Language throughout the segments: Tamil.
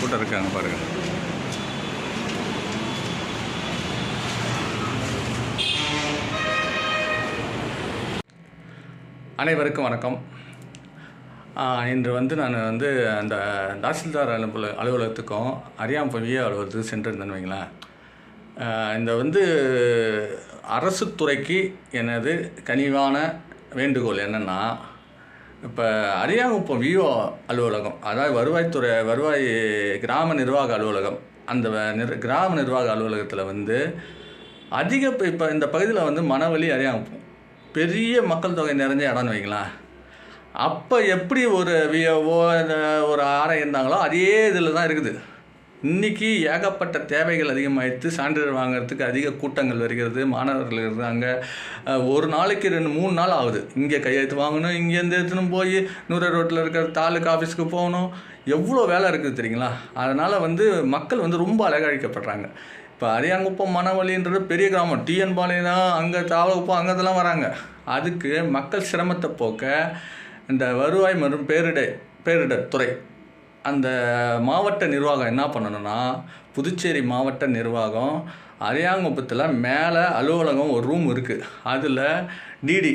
கூட்டம் இருக்காங்க பாருங்கள் அனைவருக்கும் வணக்கம். இன்று வந்து நான் வந்து அந்த தாசில்தார் அலுவல அலுவலகத்துக்கும் அறியாமல் விஏ அலுவலகத்துக்கு சென்றிருந்தேன்னு வைங்களேன். இந்த வந்து அரசு துறைக்கு எனது கனிவான வேண்டுகோள் என்னென்னா இப்போ அரியாங்குப்பம் விஓ அலுவலகம் அதாவது வருவாய்த்துறை வருவாய் கிராம நிர்வாக அலுவலகம் அந்த நிர் கிராம நிர்வாக அலுவலகத்தில் வந்து அதிக இப்போ இந்த பகுதியில் வந்து மனவழி அரியாங்குப்பம் பெரிய மக்கள் தொகை நிறைஞ்ச இடம்னு வைங்களேன் அப்போ எப்படி ஒரு விஓஓ ஒரு ஆரை இருந்தாங்களோ அதே இதில் தான் இருக்குது. இன்றைக்கி ஏகப்பட்ட தேவைகள் அதிகமாகிடுத்து சான்றிதழ் வாங்குறதுக்கு அதிக கூட்டங்கள் வருகிறது மாணவர்கள் இருக்கிறாங்க ஒரு நாளைக்கு ரெண்டு மூணு நாள் ஆகுது. இங்கே கையெழுத்து வாங்கணும் இங்கேருந்து எடுத்துன்னு போய் நூறு ரோட்டில் இருக்கிற தாலுக்கா ஆஃபீஸ்க்கு போகணும். எவ்வளோ வேலை இருக்குது தெரியுங்களா? அதனால் வந்து மக்கள் வந்து ரொம்ப அழகழிக்கப்படுறாங்க. இப்போ அரியாங்குப்பம் மணவழின்றது பெரிய கிராமம். டிஎன் பாளையம் அங்கே தாவலகுப்பம் அங்கே இதெல்லாம் வராங்க. அதுக்கு மக்கள் சிரமத்தை போக்க இந்த வருவாய் மற்றும் பேரிடர் பேரிடர் துறை அந்த மாவட்ட நிர்வாகம் என்ன பண்ணணும்னா புதுச்சேரி மாவட்ட நிர்வாகம் அரியாங்குப்பத்தில் மேலே அலுவலகம் ஒரு ரூம் இருக்குது அதில் டிடி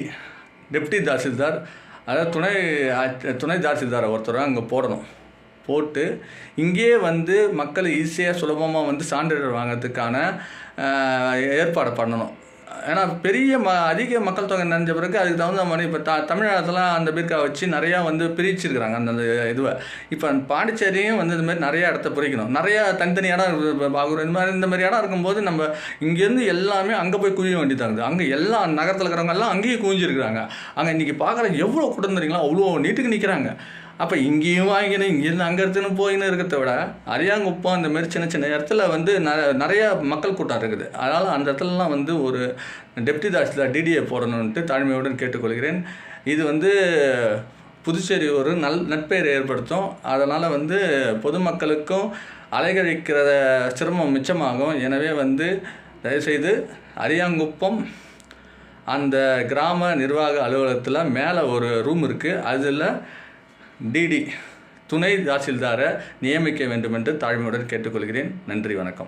டெப்டி தாசில்தார் அதாவது துணை துணை தாசில்தாரை ஒருத்தரை அங்கே போடணும். போட்டு இங்கேயே வந்து மக்கள் ஈஸியாக சுலபமாக வந்து சான்றிதழ் வாங்குறதுக்கான ஏற்பாடு பண்ணணும். ஏன்னா பெரிய ம அதிக மக்கள் தொகை நிறைஞ்ச பிறகு அதுக்கு தகுந்த மாதிரி இப்போ த தமிழகத்துலாம் அந்த பீர்க்கா வச்சு நிறையா வந்து பிரிச்சிருக்கிறாங்க அந்த இதுவை. இப்போ பாண்டிச்சேரியும் வந்து இந்த மாதிரி இடத்த பிரிக்கணும். நிறையா தனித்தனி இடம் இருக்குது பாகூர் இந்த மாதிரி இந்த மாதிரி இடம் இருக்கும்போது நம்ம இங்கேருந்து எல்லாமே அங்கே போய் குவிய வேண்டியதாகுது அங்கே எல்லா நகரத்தில் இருக்கிறவங்க எல்லாம் அங்கேயும் குவிஞ்சிருக்கிறாங்க. அங்கே இன்றைக்கி பார்க்குற எவ்வளோ கூட்டம் தெரியுங்களா? அவ்வளோ நீட்டுக்கு நிற்கிறாங்க அப்போ இங்கேயும் வாங்கிக்கணும் இங்கேருந்து அங்கே எடுத்துன்னு போயின்னு இருக்கிறத விட அரியாங்குப்பம் இந்த மாதிரி சின்ன சின்ன இடத்துல வந்து ந நிறைய மக்கள் கூட்டம் இருக்குது. அதனால் அந்த இடத்துலலாம் வந்து ஒரு டெப்டி தாசில்தார் டிடிஏ போடணுன்ட்டு தாழ்மையுடன் கேட்டுக்கொள்கிறேன். இது வந்து புதுச்சேரி ஒரு நல் நட்பெயர் ஏற்படுத்தும். அதனால் வந்து பொதுமக்களுக்கும் அலைகழிக்கிற சிரமம் மிச்சமாகும். எனவே வந்து தயவுசெய்து அரியாங்குப்பம் அந்த கிராம நிர்வாக அலுவலகத்தில் மேலே ஒரு ரூம் இருக்குது அதில் டிடி துணை தாசில்தாரை நியமிக்க வேண்டும் என்று தாழ்மையுடன் கேட்டுக்கொள்கிறேன். நன்றி வணக்கம்.